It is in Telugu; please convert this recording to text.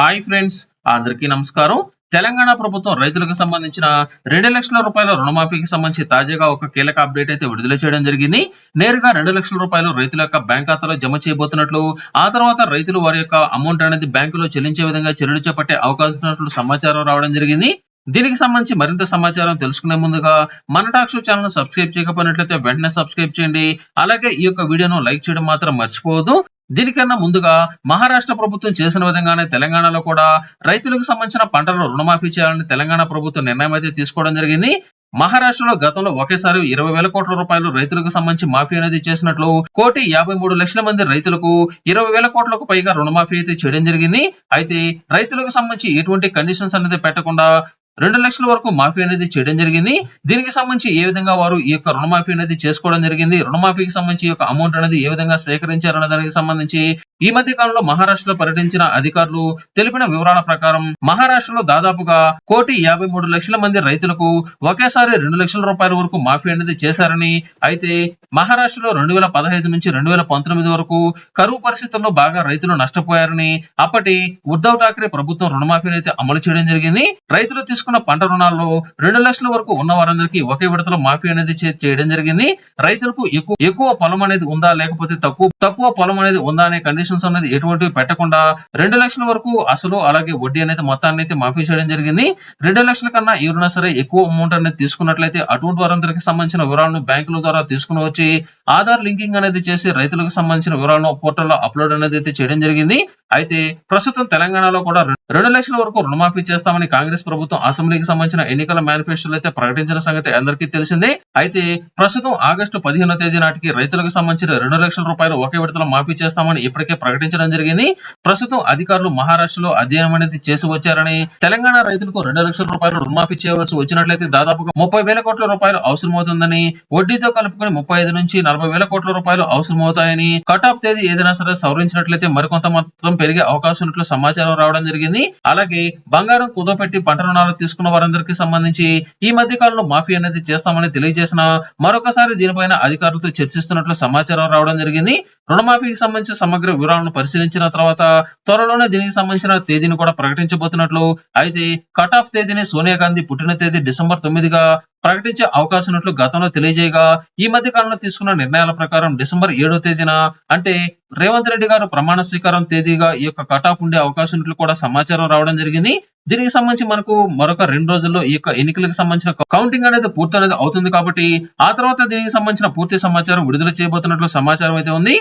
హాయ్ ఫ్రెండ్స్ అందరికీ నమస్కారం. తెలంగాణ ప్రభుత్వం రైతులకు సంబంధించిన రెండు లక్షల రూపాయల రుణమాఫీకి సంబంధించి తాజాగా ఒక కీలక అప్డేట్ అయితే విడుదల చేయడం జరిగింది. నేరుగా రెండు లక్షల రూపాయలు రైతుల యొక్క బ్యాంక్ ఖాతాలో జమ చేయబోతున్నట్లు ఆ తర్వాత రైతులు వారి యొక్క అమౌంట్ అనేది బ్యాంకులో చెల్లించే విధంగా చర్యలు చేపట్టే అవకాశం ఉన్నట్లు సమాచారం రావడం జరిగింది. దీనికి సంబంధించి మరింత సమాచారం తెలుసుకునే ముందుగా మన టాక్ షో ఛానల్ సబ్స్క్రైబ్ చేయకపోయినట్లయితే వెంటనే సబ్స్క్రైబ్ చేయండి. అలాగే ఈ యొక్క వీడియోను లైక్ చేయడం మాత్రం మర్చిపోవద్దు. దీనికన్నా ముందుగా మహారాష్ట్ర ప్రభుత్వం చేసిన విధంగానే తెలంగాణలో కూడా రైతులకు సంబంధించిన పంటలను రుణమాఫీ చేయాలని తెలంగాణ ప్రభుత్వం నిర్ణయం అయితే తీసుకోవడం జరిగింది. మహారాష్ట్రలో గతంలో ఒకేసారి ఇరవై వేల కోట్ల రూపాయలు రైతులకు సంబంధించి మాఫీ అనేది చేసినట్లు కోటి యాభై మూడు లక్షల మంది రైతులకు ఇరవై వేల కోట్లకు పైగా రుణమాఫీ అయితే చేయడం జరిగింది. అయితే రైతులకు సంబంధించి ఎటువంటి కండిషన్స్ అనేది పెట్టకుండా రెండు లక్షల వరకు మాఫీ అనేది చేయడం జరిగింది. దీనికి సంబంధించి ఏ విధంగా వారు ఈ యొక్క రుణమాఫీ అనేది చేసుకోవడం జరిగింది? రుణమాఫీకి సంబంధించి ఈ యొక్క అమౌంట్ అనేది ఏ విధంగా సేకరించారన్న దానికి సంబంధించి ఈ మధ్య కాలంలో మహారాష్ట్రలో పర్యటించిన అధికారులు తెలిపిన వివరాల ప్రకారం మహారాష్ట్రలో దాదాపుగా కోటి యాభై మూడు లక్షల మంది రైతులకు ఒకేసారి రెండు లక్షల రూపాయల వరకు మాఫీ అనేది చేశారని అయితే మహారాష్ట్రలో రెండు వేల పదహైదు నుంచి రెండు వేల పంతొమ్మిది వరకు కరువు పరిస్థితుల్లో బాగా రైతులు నష్టపోయారని అప్పటి ఉద్ధవ్ ఠాక్రే ప్రభుత్వం రుణమాఫీని అయితే అమలు చేయడం జరిగింది. రైతులు తీసుకున్న పంట రుణాల్లో రెండు లక్షల వరకు ఉన్న వారందరికీ ఒకే విడతలో మాఫీ అనేది చేయడం జరిగింది. రైతులకు ఎక్కువ ఎక్కువ పొలం అనేది ఉందా లేకపోతే తక్కువ తక్కువ పొలం అనేది ఉందా అనే కండిషన్స్ అనేది ఎటువంటివి పెట్టకుండా రెండు లక్షల వరకు అసలు అలాగే వడ్డీ అనేది మొత్తాన్ని అయితే మాఫీ చేయడం జరిగింది. రెండు లక్షల కన్నా ఎవరైనా సరే ఎక్కువ అమౌంట్ అనేది తీసుకున్నట్లయితే అటువంటి వారందరికి సంబంధించిన వివరాలను బ్యాంకుల ద్వారా తీసుకుని వచ్చి ఆధార్ లింకింగ్ అనేది చేసి రైతులకు సంబంధించిన వివరాలను పోర్టల్లో అప్లోడ్ అనేది అయితే చేయడం జరిగింది. అయితే ప్రస్తుతం తెలంగాణలో కూడా రెండు లక్షల వరకు రుణమాఫీ చేస్తామని కాంగ్రెస్ ప్రభుత్వం అసెంబ్లీకి సంబంధించిన ఎన్నికల మేనిఫెస్టోలు అయితే ప్రకటించిన సంగతి అందరికీ తెలిసిందే. అయితే ప్రస్తుతం ఆగస్టు పదిహేనో తేదీ నాటికి రైతులకు సంబంధించిన రెండు లక్షల రూపాయలు ఒకే విడతలో మాఫీ చేస్తామని ఇప్పటికే ప్రకటించడం జరిగింది. ప్రస్తుతం అధికారులు మహారాష్ట్రలో అధ్యయనం అనేది చేసి వచ్చారని తెలంగాణ రైతులకు రెండు లక్షల రూపాయలు రుణమాఫీ చేయవలసి వచ్చినట్లయితే దాదాపుగా ముప్పై వేల కోట్ల రూపాయలు అవసరమవుతుందని వడ్డీతో కలుపుకొని ముప్పై ఐదు నుంచి నలభై వేల కోట్ల రూపాయలు అవసరమవుతాయని కట్ ఆఫ్ తేదీ ఏదైనా సరే సవరించినట్లయితే మరికొంత మొత్తం పెరిగే అవకాశం ఉన్నట్లు సమాచారం రావడం జరిగింది. అలాగే బంగారం కుదోపెట్టి పంట రుణాలు తీసుకున్న వారందరికీ సంబంధించి ఈ మధ్య కాలంలో మాఫీ అనేది చేస్తామని తెలియజేసిన మరొకసారి దీనిపైన అధికారులతో చర్చిస్తున్నట్లు సమాచారం రావడం జరిగింది. రుణమాఫీకి సంబంధించిన సమగ్ర వివరాలను పరిశీలించిన తర్వాత త్వరలోనే దీనికి సంబంధించిన తేదీని కూడా ప్రకటించబోతున్నట్లు. అయితే కట్ ఆఫ్ తేదీని సోనియా గాంధీ పుట్టిన తేదీ డిసెంబర్ తొమ్మిదిగా ప్రకటించే అవకాశం ఉన్నట్లు గతంలో తెలియజేయగా ఈ మధ్య కాలంలో తీసుకున్న నిర్ణయాల ప్రకారం డిసెంబర్ ఏడో తేదీన అంటే రేవంత్ రెడ్డి గారు ప్రమాణ స్వీకారం తేదీగా ఈ యొక్క కట్ ఆఫ్ ఉండే అవకాశం ఉన్నట్లు కూడా సమాచారం రావడం జరిగింది. దీనికి సంబంధించి మనకు మరొక రెండు రోజుల్లో ఈ యొక్క ఎన్నికలకు సంబంధించిన కౌంటింగ్ అనేది పూర్తి అనేది అవుతుంది కాబట్టి ఆ తర్వాత దీనికి సంబంధించిన పూర్తి సమాచారం విడుదల చేయబోతున్నట్లు సమాచారం అయితే ఉంది.